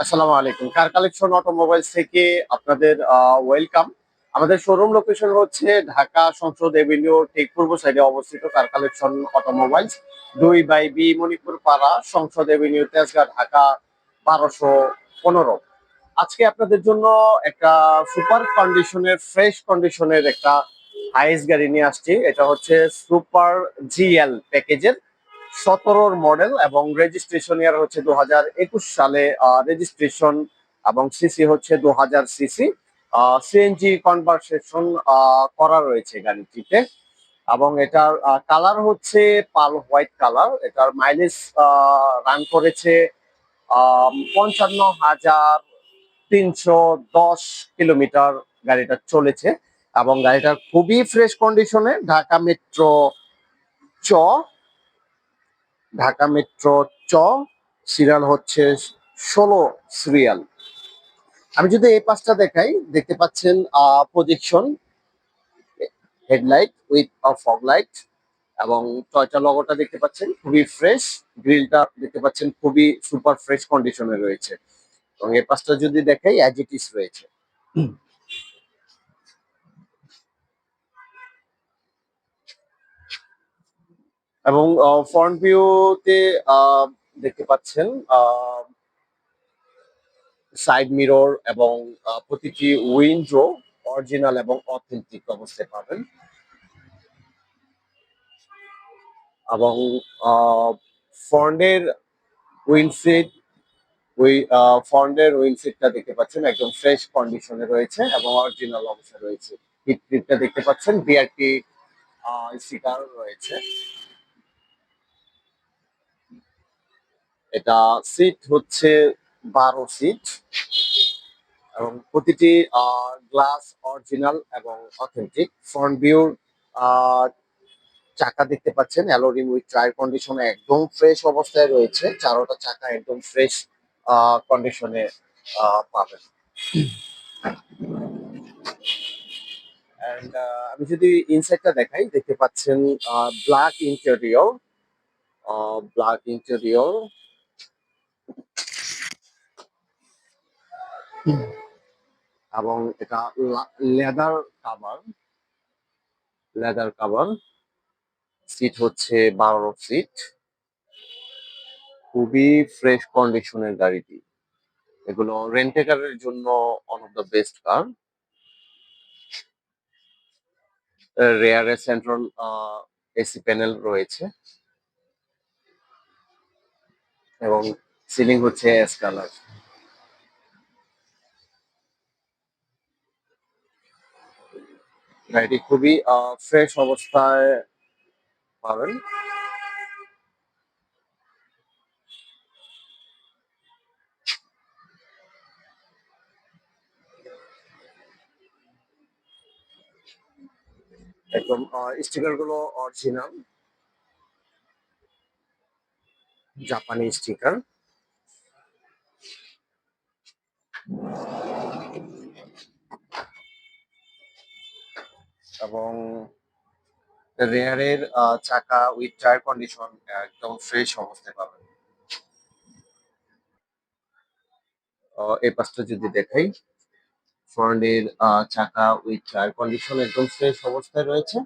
আসসালামু আলাইকুম। কার collection automobiles থেকে আপনাদের ওয়েলকাম আমাদের শোরুম লোকেশন হচ্ছে ঢাকা সংসদ এভিনিউ ঠিক পূর্ব সাইডে অবস্থিত কার কালেকশন অটোমোবাইলস দুই বাই বি মণিপুর পাড়া সংসদ এভিনিউ তেজগাঁ, ঢাকা, বারোশো পনেরো। আজকে আপনাদের জন্য একটা সুপার কন্ডিশনের ফ্রেশ কন্ডিশনের একটা হাইস গাড়ি নিয়ে আসছি। এটা হচ্ছে সুপার জিএল প্যাকেজের সতেরোর মডেল এবং রেজিস্ট্রেশন ইয়ার হচ্ছে দু হাজার একুশ সালে রেজিস্ট্রেশন এবং সিসি হচ্ছে দু হাজার সিসি সিএনজি কনভারসেশন করা রয়েছে গাড়িটিতে এবং এটার কালার হচ্ছে পাল হোয়াইট কালার এটার মাইলেজ রান করেছে পঞ্চান্ন হাজার তিনশো দশ কিলোমিটার গাড়িটা চলেছে এবং গাড়িটার খুবই ফ্রেশ কন্ডিশনে ঢাকা মেট্রো চ ঢাকা মেট্রো চ, সিরিয়াল হচ্ছে ষোলো সিরিয়াল। আমি যদি এই পাঁচটা দেখাই, দেখতে পাচ্ছেন projection headlight with fog light এবং টয়টা লগোটা দেখতে পাচ্ছেন, খুবই ফ্রেশ গ্রিলটা দেখতে পাচ্ছেন, খুবই সুপার ফ্রেশ কন্ডিশনে রয়েছে। এবং এই পাঁচটা যদি দেখাই অ্যাজ ইট ইস রয়েছে। এবং ফ্রন্ট ভিউতে দেখতে পাচ্ছেন সাইড মিরর এবং প্রতিটি উইন্ডো অরিজিনাল এবং অথেন্টিক অবস্থায় পাবেন। এবং ফ্রন্টের উইন্ডসিট ওই ফ্রন্টের উইন্ডসিটটা দেখতে পাচ্ছেন, একদম ফ্রেশ কন্ডিশনে রয়েছে এবং অরিজিনাল অবস্থায় রয়েছে। হিট দেখতে পাচ্ছেন বিআরটি স্টিকার রয়েছে। এটা সিট হচ্ছে বারো সিট এবং প্রতিটি গ্লাস অরিজিনাল এবং অথেন্টিক ফ্রন্ট ভিউর চাকা দেখতে পাচ্ছেন alloy rim with tyre condition একদম ফ্রেশ অবস্থায় রয়েছে। চারোটা চাকা একদম ফ্রেশ কন্ডিশনে পাবেন। আমি যদি ইনসাইডটা দেখাই, দেখতে পাচ্ছেন ব্ল্যাক ইন্টেরিয়র ব্ল্যাক ইন্টেরিয়র এবং এটা leather cover. Leather cover. Seat হচ্ছে বারো সিট। খুবই ফ্রেশ কন্ডিশনের গাড়িটি। এগুলো রেন্টে কারের জন্য one of the best car রেয়ারে central AC panel রয়েছে। এবং সিলিং হচ্ছে এস কালার গাড়িটি খুবই ফ্রেশ অবস্থায় পাবেন। একদম স্টিকারগুলো অরিজিনাল জাপানি স্টিকার এবং রেয়ারের চাকা উইথ টায়ার কন্ডিশন একদম ফ্রেশ অবস্থায় পাবেন। এই পাশটা যদি দেখাই ফ্রন্টের চাকা উইথ টায়ার কন্ডিশন একদম ফ্রেশ অবস্থায় রয়েছে।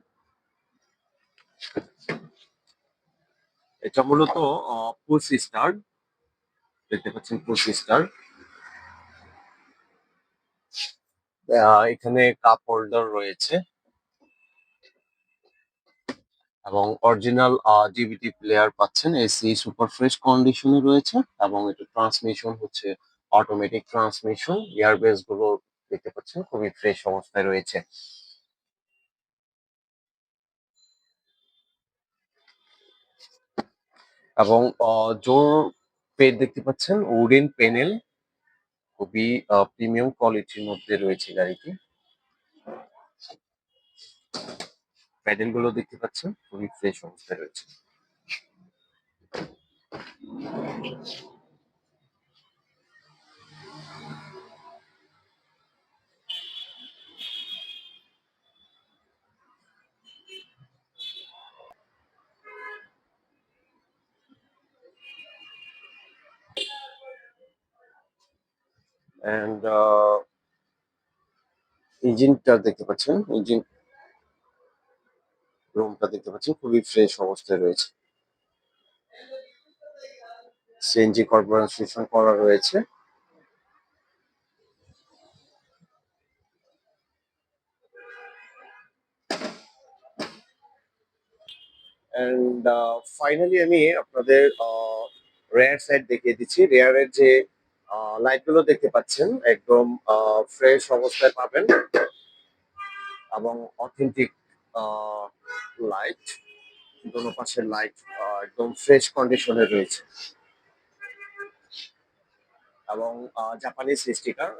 এটা মূলত পুশ স্টার দেখতে পাচ্ছেন পুশ স্টার এখানে কাপ হোল্ডার রয়েছে। এবং অরিজিনাল ডিভিডি প্লেয়ার পাচ্ছেন। এসি সুপার ফ্রেশ কন্ডিশনে রয়েছে এবং এটা ট্রান্সমিশন হচ্ছে অটোমেটিক ট্রান্সমিশন এয়ারবেসগুলো দেখতে পাচ্ছেন, খুবই ফ্রেশ অবস্থায় রয়েছে। এবং জোর পেড দেখতে পাচ্ছেন উডেন প্যানেল খুবই প্রিমিয়াম কোয়ালিটির মধ্যে রয়েছে গাড়িটি। প্যাডেলগুলো দেখতে পাচ্ছেন খুবই ফ্রেশ অবস্থায় রয়েছে। অ্যান্ড ইঞ্জিনটা uh, দেখতে পাচ্ছেন ইঞ্জিন রুমটা দেখতে পাচ্ছেন, খুবই ফ্রেশ অবস্থায় রয়েছে। সিএনজি কর্পোরেশন করা রয়েছে। অ্যান্ড ফাইনালি আমি আপনাদের রেয়ার সাইড দেখিয়ে দিচ্ছি। রেয়ারের যে লাইটগুলো দেখতে পাচ্ছেন, একদম ফ্রেশ অবস্থায় পাবেন। এবং অথেন্টিক লাইট দোনো পাশের লাইট একদম ফ্রেশ কন্ডিশনে রয়েছে। এবং Japanese sticker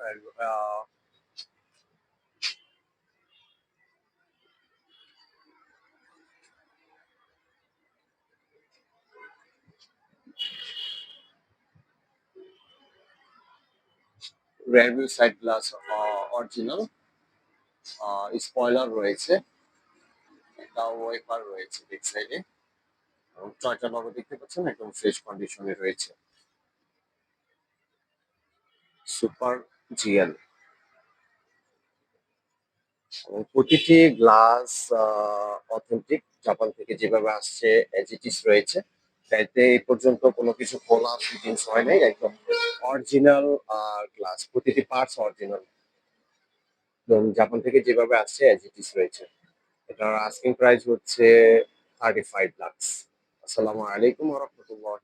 rear view side glass original spoiler রয়েছে। একটা ওয়েপার রয়েছে দিক সাইডে এবং টয়টা লগো দেখতে পাচ্ছেন, একদম ফ্রেশ কন্ডিশনে রয়েছে। সুপার জিএল প্রতিটি গ্লাস অথেন্টিক জাপান থেকে যেভাবে আসছে এজ ইট ইস রয়েছে তাইতে এই পর্যন্ত কোনো কিছু খোলা ফিটিংস হয় নাই, একদম অরিজিনাল গ্লাস প্রতিটি পার্টস অরিজিনাল জাপান থেকে যেভাবে আসছে এজ ইট ইস রয়েছে। এটার আস্কিং প্রাইস হচ্ছে থার্টি ফাইভ লাক্স আসসালামু আলাইকুম রহমতুল্লাহ